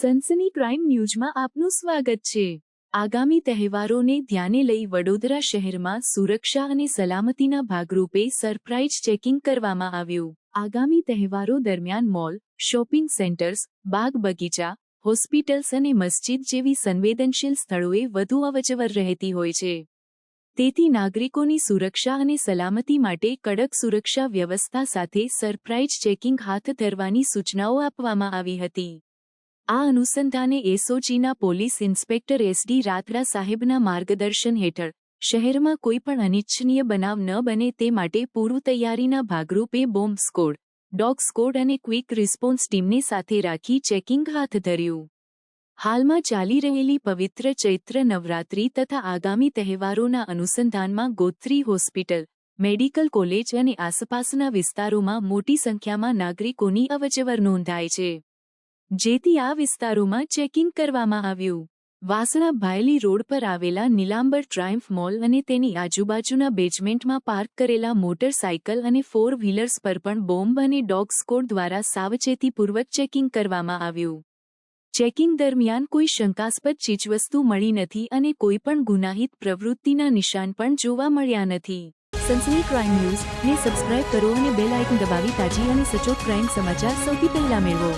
સનસની crime ન્યૂઝમાં આપનું સ્વાગત છે. આગામી તહેવારોને ધ્યાને લઈ વડોદરા શહેરમાં સુરક્ષા અને સલામતીના ભાગરૂપે સરપ્રાઇઝ ચેકિંગ કરવામાં આવ્યું. આગામી તહેવારો દરમિયાન મોલ, શોપિંગ સેન્ટર્સ, બાગ બગીચા, હોસ્પિટલ્સ અને મસ્જિદ જેવી સંવેદનશીલ સ્થળોએ વધુ અવજવર રહેતી હોય છે. તેથી નાગરિકોની સુરક્ષા અને સલામતી માટે કડક સુરક્ષા વ્યવસ્થા સાથે સરપ્રાઇઝ ચેકિંગ હાથ ધરવાની સૂચનાઓ આપવામાં આવી હતી. આ અનુસંધાને એસઓજીના પોલીસ ઇન્સ્પેક્ટર એસડી રાથડા સાહેબના માર્ગદર્શન હેઠળ શહેરમાં કોઈપણ અનિચ્છનીય બનાવ ન બને તે માટે પૂર્વ તૈયારીના ભાગરૂપે બોમ્બ સ્કોડ, ડોગ સ્કોડ અને ક્વિક રિસ્પોન્સ ટીમને સાથે રાખી ચેકિંગ હાથ ધર્યું. હાલમાં ચાલી રહેલી પવિત્ર ચૈત્ર નવરાત્રી તથા આગામી તહેવારોના અનુસંધાનમાં ગોત્રી હોસ્પિટલ, મેડિકલ કોલેજ અને આસપાસના વિસ્તારોમાં મોટી સંખ્યામાં નાગરિકોની અવજવર નોંધાય છે. જેથી આ વિસ્તારોમાં ચેકિંગ કરવામાં આવ્યું. વાસણા ભાયલી રોડ પર આવેલા નીલાંબર ટ્રાયમ્ફ મોલ અને તેની આજુબાજુના બેઝમેન્ટમાં પાર્ક કરેલા મોટરસાયકલ અને ફોર વ્હીલર્સ પર પણ બોમ્બ અને ડોગ સ્કોડ દ્વારા સાવચેતીપૂર્વક ચેકિંગ કરવામાં આવ્યું. ચેકિંગ દરમિયાન કોઈ શંકાસ્પદ ચીજવસ્તુ મળી નથી અને કોઈપણ ગુનાહિત પ્રવૃત્તિના નિશાન પણ જોવા મળ્યા નથી. સનસની ક્રાઇમ ન્યૂઝ ને સબસ્ક્રાઇબ કરો અને બેલ આઇકન દબાવી તાજી અને સચોટ ક્રાઇમ સમાચાર સૌથી પહેલા મેળવો.